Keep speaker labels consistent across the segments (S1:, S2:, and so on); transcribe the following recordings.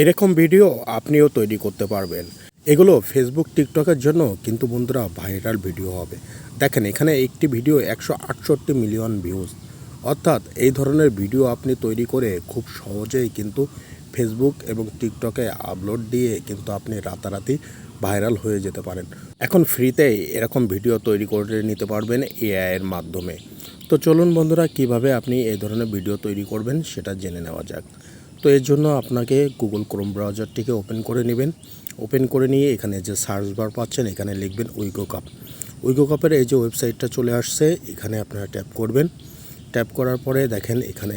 S1: এরকম ভিডিও আপনিও তৈরি করতে পারবেন। এগুলো ফেসবুক টিকটকের জন্য কিন্তু বন্ধুরা ভাইরাল ভিডিও হবে। দেখেন, এখানে একটি ভিডিও একশো আটষট্টি মিলিয়ন ভিউজ অর্থাৎ এই ধরনের ভিডিও আপনি তৈরি করে খুব সহজেই কিন্তু ফেসবুক এবং টিকটকে আপলোড দিয়ে কিন্তু আপনি রাতারাতি ভাইরাল হয়ে যেতে পারেন। এখন ফ্রিতেই এরকম ভিডিও তৈরি করে নিতে পারবেন এআইয়ের মাধ্যমে। তো চলুন বন্ধুরা, কীভাবে আপনি এই ধরনের ভিডিও তৈরি করবেন সেটা জেনে নেওয়া যাক। তো এর জন্য আপনাকে গুগল ক্রোম ব্রাউজারটিকে ওপেন করে নেবেন। ওপেন করে নিয়ে এখানে যে সার্চ বার পাচ্ছেন, এখানে লিখবেন উইগো কাপ উইগো কাপের এই যে ওয়েবসাইটটা চলে আসছে, এখানে আপনারা ট্যাপ করবেন। ট্যাপ করার পরে দেখেন এখানে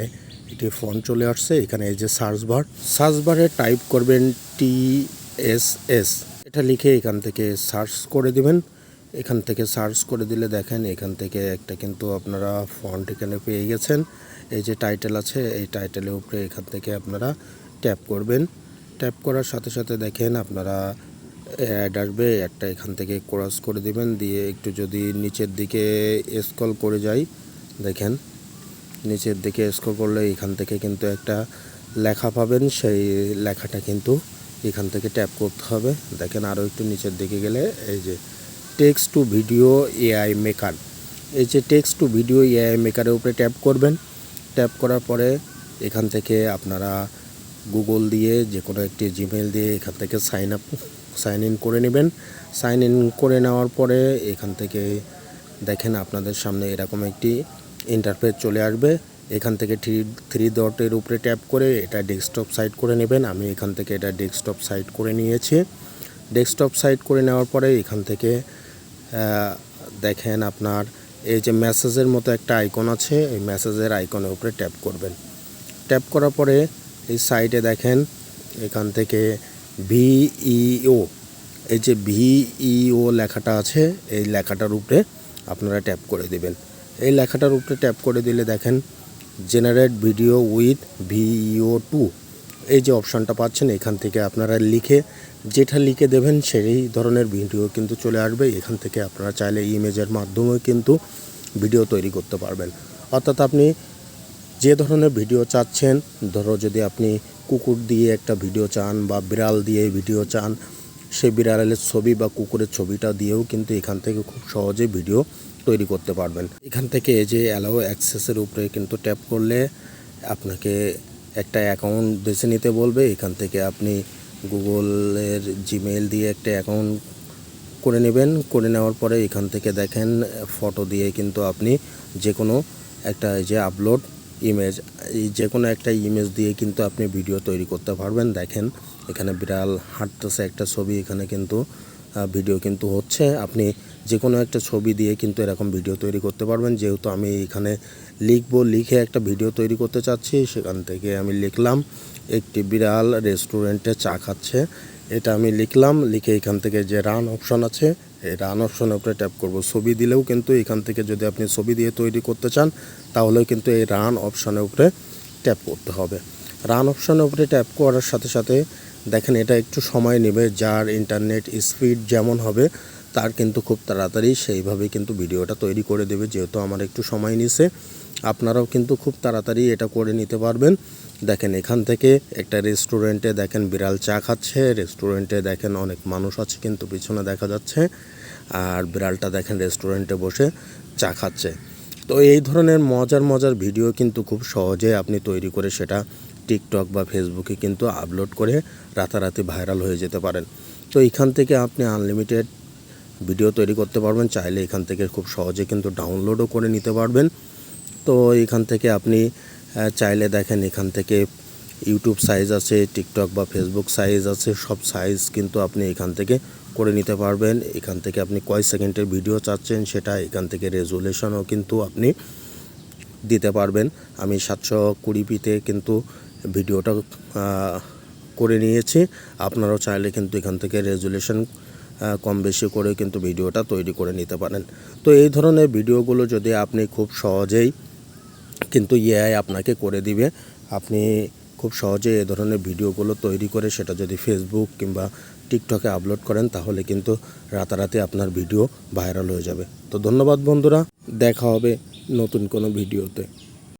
S1: একটি ফন্ট চলে আসছে, এখানে এই যে সার্চ বার সার্চ বারে টাইপ করবেন টি এস এস এটা লিখে এখান থেকে সার্চ করে দিবেন। এখান থেকে সার্চ করে দিলে দেখেন এখান থেকে একটা কিন্তু আপনারা ফন্ট এখানে পেয়ে গেছেন। এই যে টাইটেল আছে, এই টাইটেলের উপরে এখান থেকে আপনারা ট্যাপ করবেন। ট্যাপ করার সাথে সাথে দেখেন আপনারা অ্যাড আসবে একটা এখান থেকে ক্রস করে দিবেন, দিয়ে একটু যদি নিচের দিকে স্ক্রল করে যাই, দেখেন নিচের দিকে স্ক্রল করলে এখান থেকে কিন্তু একটা লেখা পাবেন, সেই লেখাটা কিন্তু এখান থেকে ট্যাপ করতে হবে। দেখেন আরও একটু নিচের দিকে গেলে এই যে text to video AI maker এই যে টেক্সট টু ভিডিও এআই মেকারের উপরে ট্যাপ করবেন ট্যাপ করার পরে এখান থেকে আপনারা গুগল দিয়ে যে কোনো একটি জিমেল দিয়ে এখান থেকে সাইন আপ সাইন ইন করে নেবেন। সাইন ইন করে নেওয়ার পরে এখান থেকে দেখেন আপনাদের সামনে এরকম একটি ইন্টারফেস চলে আসবে। এখান থেকে থ্রি থ্রি ডটের উপরে ট্যাপ করে এটা ডেস্কটপ সাইট করে নেবেন। আমি এখান থেকে এটা ডেস্কটপ সাইট করে নিয়েছি। ডেস্কটপ সাইট করে নেওয়ার পরে এখান থেকে দেখেন আপনার এই যে মেসেজের মতো একটা আইকন আছে, এই মেসেজের আইকনের উপরে ট্যাপ করবেন। ট্যাপ করার পরে এই সাইডে দেখেন, এখান থেকে ভিইও, এই যে ভিইও লেখাটা আছে, এই লেখাটার উপরে আপনারা ট্যাপ করে দিবেন। এই লেখাটার উপরে ট্যাপ করে দিলে দেখেন generate video with Veo two এই যে অপশানটা পাচ্ছেন, এখান থেকে আপনারা লিখে যেটা লিখে দেবেন সেই ধরনের ভিডিও কিন্তু চলে আসবে। এখান থেকে আপনারা চাইলে ইমেজের মাধ্যমে কিন্তু ভিডিও তৈরি করতে পারবেন। অর্থাৎ আপনি যে ধরনের ভিডিও চাচ্ছেন, ধরো যদি আপনি কুকুর দিয়ে একটা ভিডিও চান বা বিড়াল দিয়ে ভিডিও চান, সেই বিড়ালের ছবি বা কুকুরের ছবিটা দিয়েও কিন্তু এখান থেকে খুব সহজে ভিডিও তৈরি করতে পারবেন। এখান থেকে এই যে অ্যালাও অ্যাক্সেসের উপরে কিন্তু ট্যাপ করলে আপনাকে একটা অ্যাকাউন্ট বেছে নিতে বলবে। এখান থেকে আপনি গুগলের জিমেইল দিয়ে একটা অ্যাকাউন্ট করে নেবেন। করে নেওয়ার পরে এখান থেকে দেখেন, ফটো দিয়ে কিন্তু আপনি যে কোনো একটা যে আপলোড ইমেজ যে কোনো একটা ইমেজ দিয়ে কিন্তু আপনি ভিডিও তৈরি করতে পারবেন। দেখেন, এখানে বিড়াল হাঁটতেছে একটা ছবি, এখানে কিন্তু ভিডিও কিন্তু হচ্ছে। আপনি যে কোনো একটা ছবি দিয়ে কিন্তু এরকম ভিডিও তৈরি করতে পারবেন। যেহেতু আমি এখানে লিখব, লিখে একটা ভিডিও তৈরি করতে চাচ্ছি, সেখান থেকে আমি লিখলাম, একটি বিড়াল রেস্টুরেন্টে চা খাচ্ছে। এটা আমি লিখলাম, লিখে এখান থেকে যে রান অপশন আছে, এই রান অপশনের উপরে ট্যাপ করব। ছবি দিলেও কিন্তু এখান থেকে যদি আপনি ছবি দিয়ে তৈরি করতে চান, তাহলেও কিন্তু এই রান অপশনের উপরে ট্যাপ করতে হবে। রান অপশনের উপরে ট্যাপ করার সাথে সাথে দেখেন এটা একটু সময় নেবে, যার ইন্টারনেট স্পিড যেমন হবে, তার কিন্তু খুব তাড়াতাড়ি সেইভাবে কিন্তু ভিডিওটা তৈরি করে দেবে, যেহেতু আমার একটু সময় নিছে আপনারাও কিন্তু খুব তাড়াতাড়ি এটা করে নিতে পারবেন। দেখেন এখান থেকে একটা রেস্টুরেন্টে দেখেন বিড়াল চা খাচ্ছে রেস্টুরেন্টে দেখেন অনেক মানুষ আছে কিন্তু পিছনে দেখা যাচ্ছে, আর বিড়ালটা দেখেন রেস্টুরেন্টে বসে চা খাচ্ছে। তো এই ধরনের মজার মজার ভিডিও কিন্তু খুব সহজে আপনি তৈরি করে সেটা টিকটক বা ফেসবুকে কিন্তু আপলোড করে রাতারাতি ভাইরাল হয়ে যেতে পারেন। তো এখান থেকে আপনি আনলিমিটেড ভিডিও তৈরি করতে পারবেন। চাইলে এখান থেকে খুব সহজে কিন্তু ডাউনলোডও করে নিতে পারবেন। তো এখান থেকে আপনি চাইলে দেখেন এখান থেকে ইউটিউব সাইজ আছে, টিকটক বা ফেসবুক সাইজ আছে, সব সাইজ কিন্তু আপনি এখান থেকে করে নিতে পারবেন। এখান থেকে আপনি কয় সেকেন্ডের ভিডিও চাচ্ছেন সেটা এখান থেকে রেজুলেশনও কিন্তু আপনি দিতে পারবেন। আমি সাতশো কুড়ি পিতে কিন্তু ভিডিওটা করে নিয়েছি। আপনারাও চাইলে কিন্তু এখান থেকে রেজুলেশন কম বেশি করে কিন্তু ভিডিওটা তৈরি করে নিতে পারেন। তো এই ধরনের ভিডিওগুলো যদি আপনি খুব সহজেই কিন্তু এআই আপনাকে করে দিবে, আপনি খুব সহজে এ ধরনের ভিডিওগুলো তৈরি করে সেটা যদি ফেসবুক কিংবা টিকটকে আপলোড করেন, তাহলে কিন্তু রাতারাতি আপনার ভিডিও ভাইরাল হয়ে যাবে। তো ধন্যবাদ বন্ধুরা, দেখা হবে নতুন কোনো ভিডিওতে।